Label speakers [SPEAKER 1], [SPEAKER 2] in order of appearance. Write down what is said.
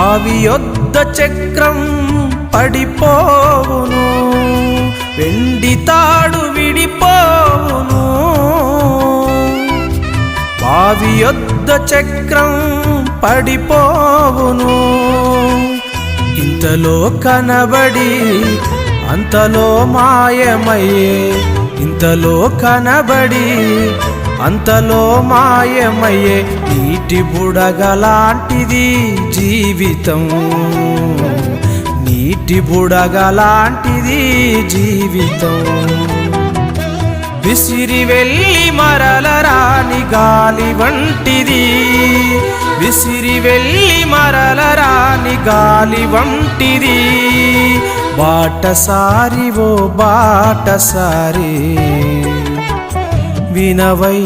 [SPEAKER 1] యొద్ద చక్రం పడిపోవును వెండి తాడు విడిపోవును. బావి యొద్ద చక్రం పడిపోవును ఇంతలో కనబడి అంతలో మాయమయ్యే ఇంతలో కనబడి అంతలో మాయమయ్యే నీటి బుడగలాంటిది జీవితం. నీటి బుడగలాంటిది జీవితం. విసిరి వెళ్ళి మరల రాని గాలి వంటిది. విసిరి వెళ్ళి మరల రాని గాలి వంటిది. బాటసారి ఓ బాటసారి. వినవై